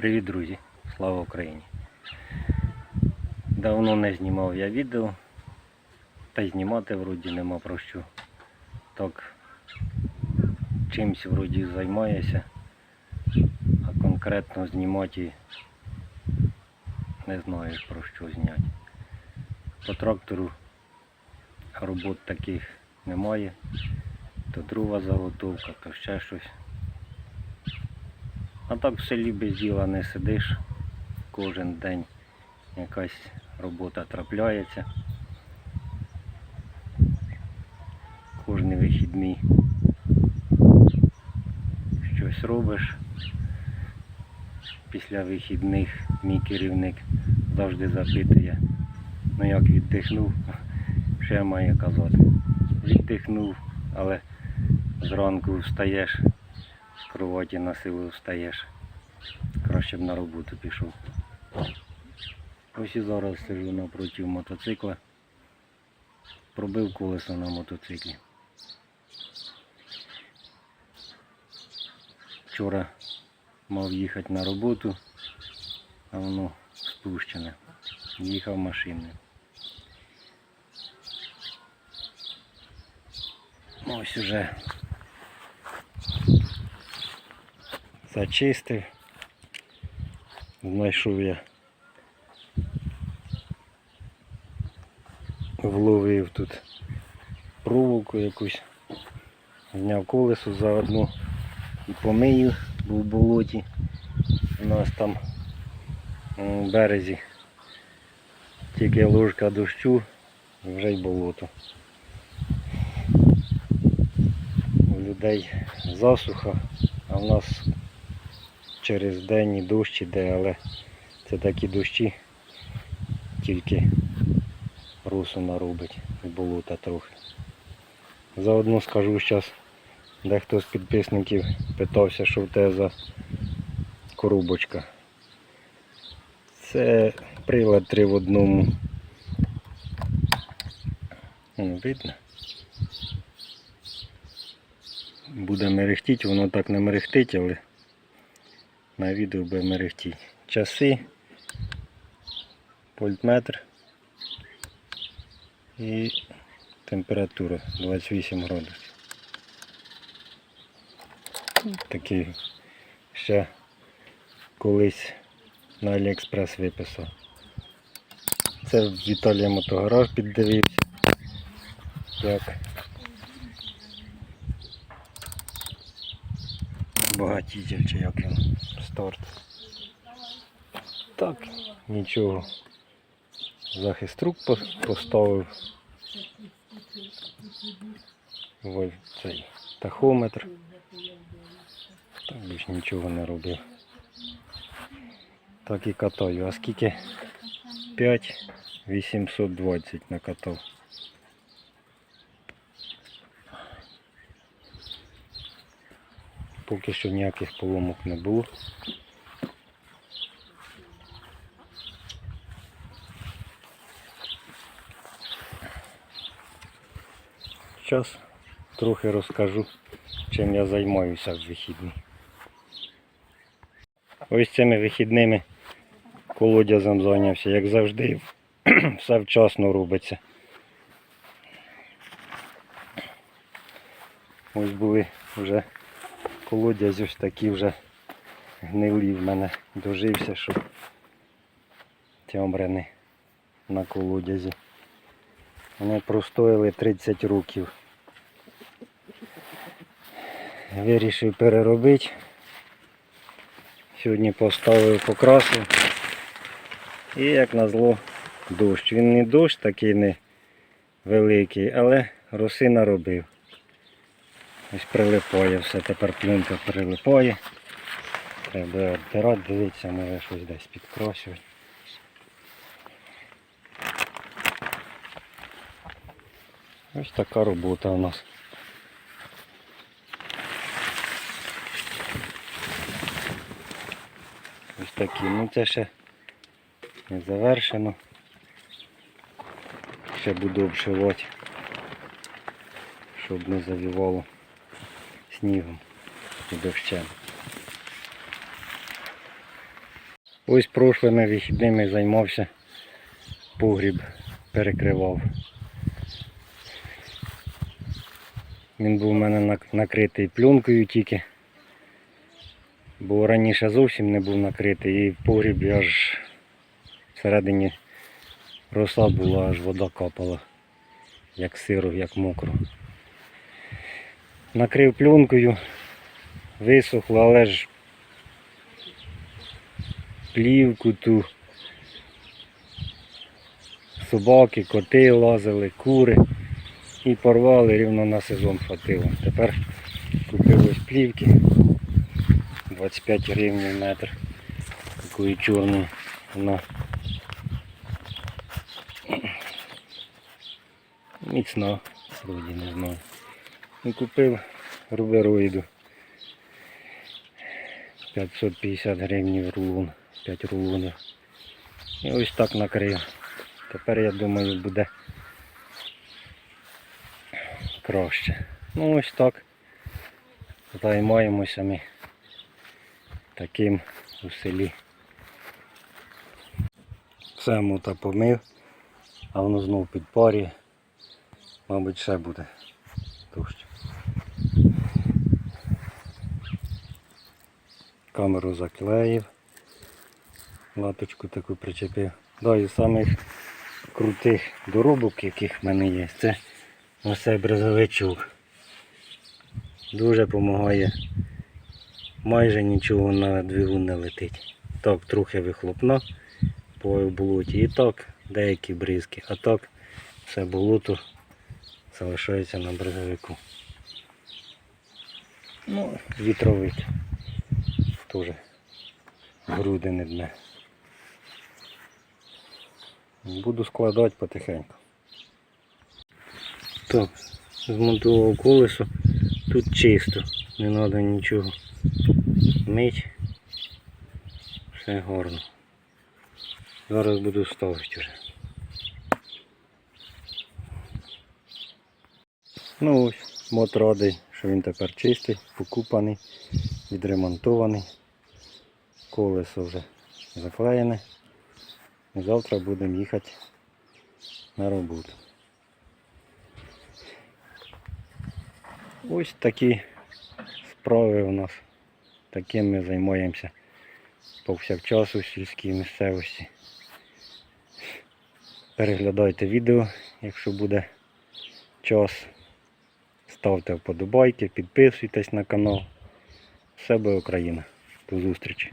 Привіт, друзі! Слава Україні! Давно не знімав я відео, та й знімати вроді нема про що. Так чимсь вроді займаюся, а конкретно знімати не знаю про що зняти. По трактору робот таких немає, то друга заготовка, то ще щось. А так в селі без діла не сидиш. Кожен день якась робота трапляється. Кожний вихідний щось робиш. Після вихідних мій керівник завжди запитує, ну як віддихнув, що я маю казати. Віддихнув, але зранку встаєш, з кроваті на силу встаєш. Краще б на роботу пішов. Ось і зараз сижу напроти мотоцикла. Пробив колесо на мотоциклі. Вчора мав їхати на роботу, а воно спущене. Їхав машиною. Ну, Ось уже зачистив. Знайшов я. Вловив тут проволоку якусь. Зняв колесо заодно і помию, бо в болоті. У нас там в березі тільки ложка дощу, вже й болото. У людей засуха, а в нас через день і дощ іде, але це такі дощі тільки русу наробить і болота трохи. Заодно скажу зараз, дехто з підписників питався, що в тебе за коробочка. Це прилад 3 в одному. Видно? Буде мерехтіти, воно так не мерехтить, але на відео буде мерехтіти. Часи, вольтметр і температура 28 градусів. Такий ще колись на Аліекспрес виписав. Це в Віталія Мотогараж піддивився. Як багатитель чи як він старт. Так, нічого. Захист рук по- поставив. Ой, цей тахометр. Так більш нічого не робив. Так і катаю. А скільки? 5 820 накатав. Поки що ніяких поломок не було. Зараз трохи розкажу, чим я займаюся в вихідні. Ось цими вихідними колодязем зайнявся, як завжди, все вчасно робиться. Ось були вже колодязь ось такі вже гнилі в мене дожився, що тямбрини на колодязі. Вони простояли 30 років. Вирішив переробити. Сьогодні поставив покрасив. І як назло дощ. Він не дощ такий не великий, але роси наробив. Ось прилипає все, тепер плюнка прилипає. Треба відбирати, дивитися, може щось десь підкрашувати. Ось така робота у нас. Ось такі. Ну це ще не завершено. Ще буду обшивати, щоб не завівало снігом і дощем. Ось прошлими вихідними займався, погріб перекривав. Він був у мене накритий пленкою тільки. Бо раніше зовсім не був накритий і в погрібі аж всередині роса була, аж вода капала, як сиро, як мокро. Накрив пленкою, висохло, але ж плівку ту. Собаки, коти лазили, кури і порвали рівно на сезон хватило. Тепер купив ось плівки 25 гривень метр. Такої чорної. Вона міцна, вроді не знаю. І купив рубероїду. 550 гривень рулон, 5 рулонів. І ось так накрив. Тепер я думаю буде краще. Ну ось так. Займаємося ми таким у селі. Все мута помив, а воно знов підпарює. Мабуть, ще буде дощ. Камеру заклеїв, латочку таку причепив. Да, і самих крутих доробок, яких в мене є, це ось цей брезовичок. Дуже допомагає. Майже нічого на двигун не летить. Так, трохи вихлопна по болоті. І так деякі бризки, а так все болото залишається на брезовику. Ну, вітровик теж груди не дне. Буду складати потихеньку. Так, змонтував колесо. Тут чисто, не треба нічого мить. Все гарно. Зараз буду ставити вже. Ну ось, мот радий, що він тепер чистий, покупаний, відремонтований. Колесо вже заклеєне. Завтра будемо їхати на роботу. Ось такі справи у нас. Таким ми займаємося повсякчас у сільській місцевості. Переглядайте відео, якщо буде час. Ставте вподобайки, підписуйтесь на канал. Все буде Україна. До зустрічі!